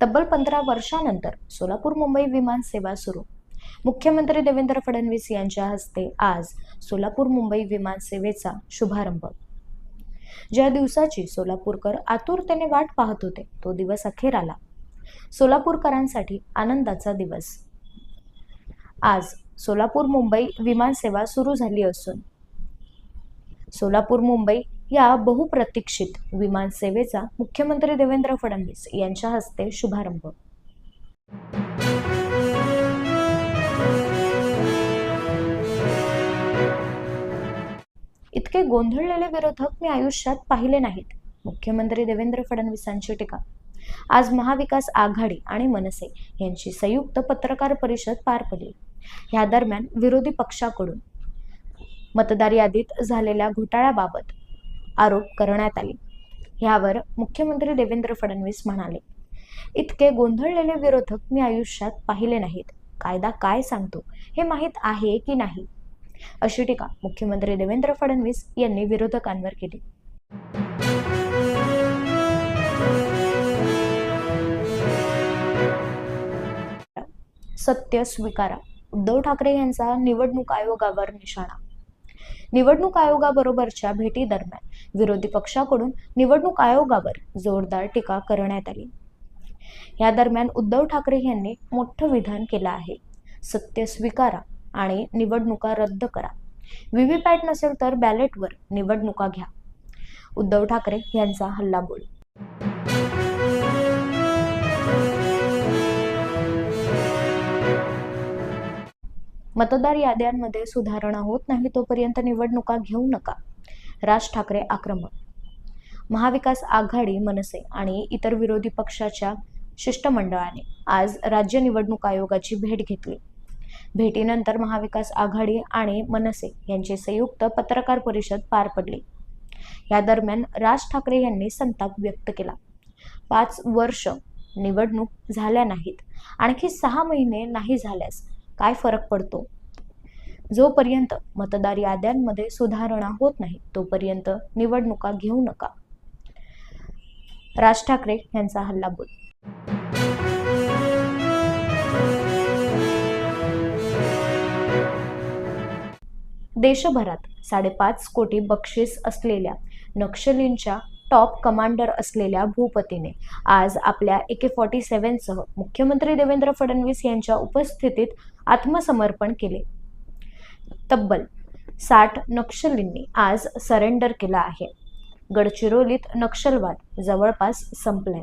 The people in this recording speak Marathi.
तब्बल पंधरा वर्षानंतर सोलापूर मुंबई विमान सेवा सुरू. मुख्यमंत्री देवेंद्र फडणवीस यांच्या हस्ते आज सोलापूर मुंबई विमान सेवेचा शुभारंभ. ज्या दिवसाची सोलापूरकर आतुरतेने वाट पाहत होते तो दिवस अखेर आला सोलापूरकरांसाठी आनंदाचा दिवस. आज सोलापूर मुंबई विमान सेवा सुरू झाली असून सोलापूर मुंबई या बहुप्रतीक्षित विमान सेवेचा मुख्यमंत्री देवेंद्र फडणवीस यांच्या हस्ते शुभारंभ. इतके गोंधळलेले विरोधक मी आयुष्यात पाहिले नाहीत मुख्यमंत्री देवेंद्र फडणवीसांची टीका. आज महाविकास आघाडी आणि मनसे यांची संयुक्त पत्रकार परिषद पार पडली. या दरम्यान विरोधी पक्षाकडून मतदार यादीत झालेल्या घोटाळ्याबाबत आरोप करण्यात आले. यावर मुख्यमंत्री देवेंद्र फडणवीस म्हणाले इतके गोंधळलेले विरोधक मी आयुष्यात पाहिले नाहीत. कायदा काय सांगतो हे माहीत आहे की नाही? अशी टीका मुख्यमंत्री देवेंद्र फडणवीस यांनी विरोधकांवर केली. सत्य स्वीकारा. उद्धव ठाकरे यांचा निवडणूक आयोगावर निशाणा. निवडणूक आयोगाबरोबरच्या भेटी दरम्यान विरोधी पक्षाकडून निवडणूक आयोगावर जोरदार टीका करण्यात आली. या दरम्यान उद्धव ठाकरे यांनी मोठं विधान केलं आहे. सत्य स्वीकारा आणि निवडणुका रद्द करा. व्हीव्हीपॅट नसेल तर बॅलेटवर निवडणुका घ्या. उद्धव ठाकरे यांचा हल्लाबोल मतदार याद्यांमध्ये सुधारणा होत नाही तोपर्यंत निवडणुका घेऊ नका. राज ठाकरे आक्रमक. महाविकास आघाडी मनसे आणि इतर विरोधी पक्षाच्या शिष्टमंडळाने आज राज्य निवडणूक आयोगाची भेट घेतली. भेटीनंतर महाविकास आघाडी आणि मनसे यांची संयुक्त पत्रकार परिषद पार पडली. या दरम्यान राज ठाकरे यांनी संताप व्यक्त केला. पाच वर्ष निवडणूक झाल्या नाहीत आणखी सहा महिने नाही झाल्यास काय फरक पडतो? जोपर्यंत मतदार याद्यांमध्ये सुधारणा होत नाही तोपर्यंत निवडणुका घेऊ नका. राज ठाकरे यांचा हल्लाबोल देशभरात साडेपाच कोटी बक्षीस असलेल्या नक्षलींच्या टॉप कमांडर असलेल्या भूपतीने. आज आपल्या एके फॉर्टी सेव्हनसह मुख्यमंत्री देवेंद्र फडणवीस यांच्या उपस्थितीत आत्मसमर्पण केले. तब्बल साठ नक्षलींनी आज सरेंडर केला आहे. गडचिरोलीत नक्षलवाद जवळपास संपलाय.